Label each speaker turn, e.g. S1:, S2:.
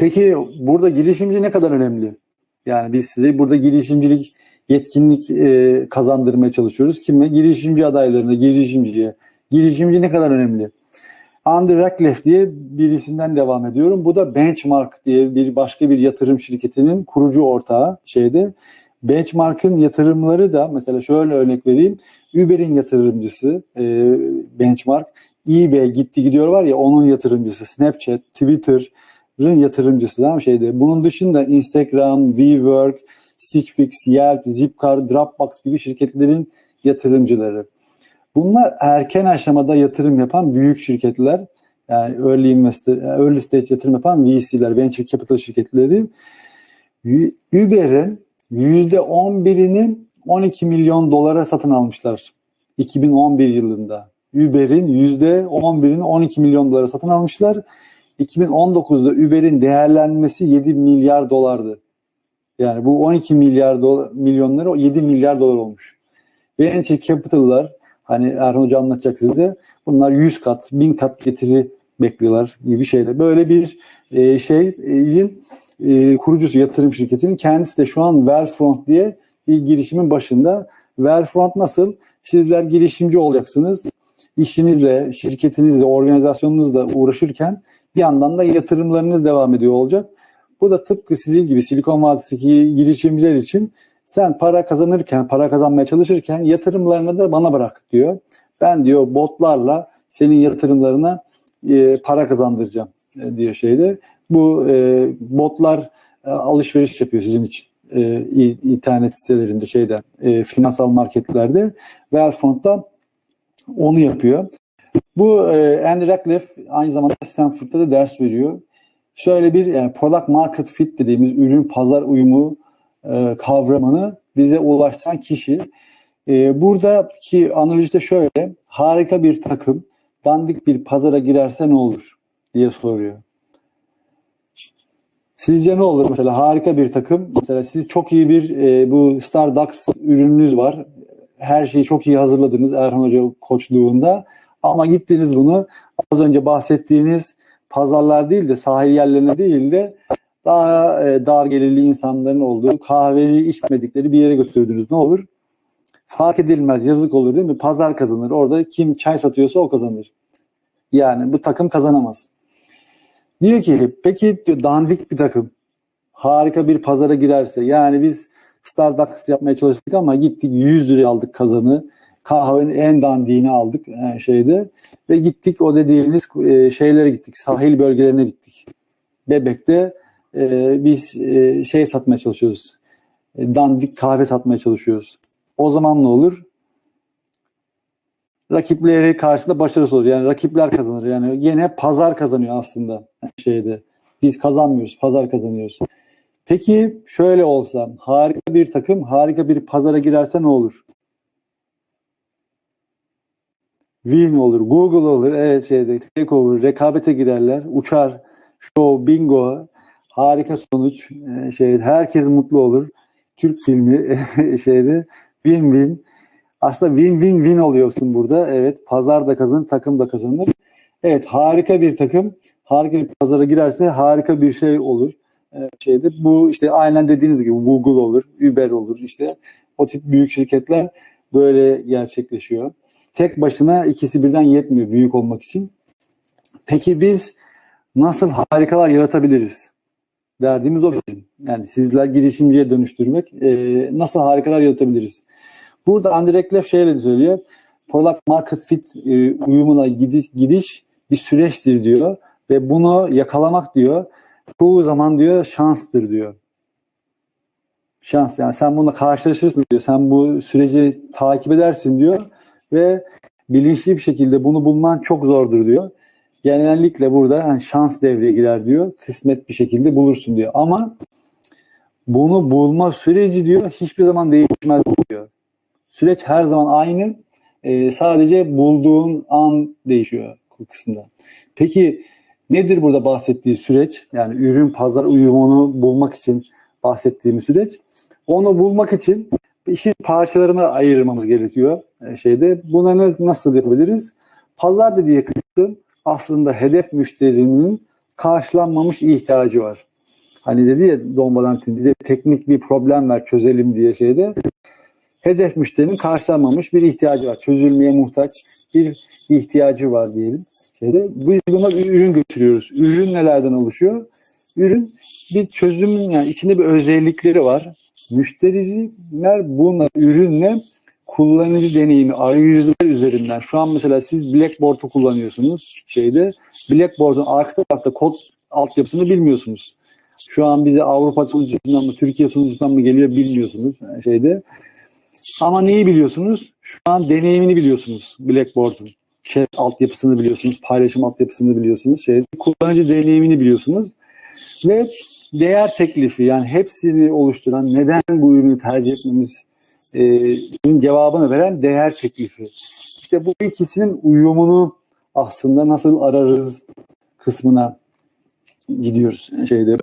S1: Peki burada girişimci ne kadar önemli? Yani biz size burada girişimcilik yetkinlik e, kazandırmaya çalışıyoruz. Kime? Girişimci adaylarına, girişimciye. Girişimci ne kadar önemli? Andy Rachleff diye birisinden devam ediyorum. Bu da Benchmark diye bir başka bir yatırım şirketinin kurucu ortağı şeyde. Benchmark'ın yatırımları da mesela şöyle örnek vereyim. Uber'in yatırımcısı e, Benchmark. eBay gitti gidiyor var ya onun yatırımcısı. Snapchat, Twitter'ın yatırımcısı tamam şeyde. Bunun dışında Instagram, WeWork, Stitch Fix, Yelp, Zipcar, Dropbox gibi şirketlerin yatırımcıları. Bunlar erken aşamada yatırım yapan büyük şirketler. Yani early investor, early stage yatırım yapan VC'ler, venture capital şirketleri. Uber'in %11'ini 12 milyon dolara satın almışlar 2011 yılında. Uber'in %11'ini 12 milyon dolara satın almışlar. 2019'da Uber'in değerlenmesi 7 milyar dolardı. Yani bu 12 milyar dolar, milyonları 7 milyar dolar olmuş. Venture capital'lar hani Erhan Hoca anlatacak size bunlar 100 kat, 1000 kat getiri bekliyorlar gibi şeyler. Böyle bir e, şeyin e, kurucusu yatırım şirketinin kendisi de şu an Wellfront diye bir girişimin başında. Wellfront nasıl? Sizler girişimci olacaksınız. İşinizle, şirketinizle, organizasyonunuzla uğraşırken bir yandan da yatırımlarınız devam ediyor olacak. Bu da tıpkı sizin gibi Silikon Vadisi'ndeki girişimciler için sen para kazanırken, para kazanmaya çalışırken yatırımlarını da bana bırak diyor. Ben diyor botlarla senin yatırımlarına e, para kazandıracağım e, diyor şeyde. Bu e, botlar e, alışveriş yapıyor sizin için e, internet sitelerinde şeyde e, finansal marketlerde. Wellfront'ta onu yapıyor. Bu e, Andy Rachleff aynı zamanda Stanford'da da ders veriyor şöyle bir yani product market fit dediğimiz ürün pazar uyumu e, kavramını bize ulaştıran kişi. E, buradaki analoji de şöyle harika bir takım dandik bir pazara girerse ne olur diye soruyor. Sizce ne olur mesela harika bir takım mesela siz çok iyi bir e, bu Starbucks ürününüz var. Her şeyi çok iyi hazırladınız Erhan Hoca koçluğunda ama gittiniz bunu az önce bahsettiğiniz pazarlar değil de sahil yerlerine değil de daha e, dar gelirli insanların olduğu kahveyi içmedikleri bir yere götürdünüz ne olur? Fark edilmez yazık olur değil mi? Pazar kazanır. Orada kim çay satıyorsa o kazanır. Yani bu takım kazanamaz. Diyor ki peki diyor dandik bir takım harika bir pazara girerse yani biz Starbucks yapmaya çalıştık ama gittik 100 liraya aldık kazanı kahvenin en dandiğini aldık yani e, şeyde ve gittik o dediğiniz e, şeylere gittik. Sahil bölgelerine gittik. Bebek'te e, biz e, şey satmaya çalışıyoruz. E, dandik kahve satmaya çalışıyoruz. O zaman ne olur? Rakipleri karşısında başarısız olur. Yani rakipler kazanır. Yani yine pazar kazanıyor aslında şeyde. Biz kazanmıyoruz. Pazar kazanıyoruz. Peki şöyle olsa harika bir takım harika bir pazara girerse ne olur? Win olur, Google olur, evet şeyde takeover, rekabete girerler, uçar, show, bingo, harika sonuç, e, şey herkes mutlu olur. Türk filmi şeyde win win. Aslında win win win oluyorsun burada. Evet, pazar da kazanır, takım da kazanır. Evet, harika bir takım, harika bir pazara girerse harika bir şey olur. Şeyde bu işte aynen dediğiniz gibi Google olur, Uber olur işte o tip büyük şirketler böyle gerçekleşiyor tek başına ikisi birden yetmiyor büyük olmak için. Peki biz nasıl harikalar yaratabiliriz? Derdimiz o bizim. Yani sizler girişimciye dönüştürmek. E, nasıl harikalar yaratabiliriz? Burada Andrei Reklev şöyle söylüyor. Product market fit e, uyumuna gidiş, gidiş bir süreçtir diyor. Ve bunu yakalamak diyor. Çoğu zaman diyor şanstır diyor. Şans yani sen bununla karşılaşırsın diyor. Sen bu süreci takip edersin diyor ve bilinçli bir şekilde bunu bulman çok zordur diyor. Genellikle burada yani şans devreye girer diyor. Kısmet bir şekilde bulursun diyor. Ama bunu bulma süreci diyor hiçbir zaman değişmez diyor. Süreç her zaman aynı. E, sadece bulduğun an değişiyor bu kısımda. Peki nedir burada bahsettiği süreç? Yani ürün pazar uyumunu bulmak için bahsettiğimiz süreç. Onu bulmak için işin parçalarına ayırmamız gerekiyor e, şeyde. Buna ne, nasıl yapabiliriz? Pazar dediği kısım aslında hedef müşterinin karşılanmamış ihtiyacı var. Hani dedi ya Don Valentin bize teknik bir problem ver çözelim diye şeyde. Hedef müşterinin karşılanmamış bir ihtiyacı var. Çözülmeye muhtaç bir ihtiyacı var diyelim. Şeyde. Biz buna bir ürün götürüyoruz. Ürün nelerden oluşuyor? Ürün bir çözümün yani içinde bir özellikleri var. Müşteriler bununla ürünle kullanıcı deneyimi arayüzler üzerinden şu an mesela siz Blackboard'u kullanıyorsunuz şeyde Blackboard'un arka tarafta kod altyapısını bilmiyorsunuz. Şu an bize Avrupa sunucusundan mı Türkiye sunucusundan mı geliyor bilmiyorsunuz yani şeyde. Ama neyi biliyorsunuz? Şu an deneyimini biliyorsunuz Blackboard'un. Şey altyapısını biliyorsunuz, paylaşım altyapısını biliyorsunuz, şey kullanıcı deneyimini biliyorsunuz ve değer teklifi yani hepsini oluşturan neden bu ürünü tercih etmemiz e, cevabını veren değer teklifi. İşte bu ikisinin uyumunu aslında nasıl ararız kısmına gidiyoruz şeyde.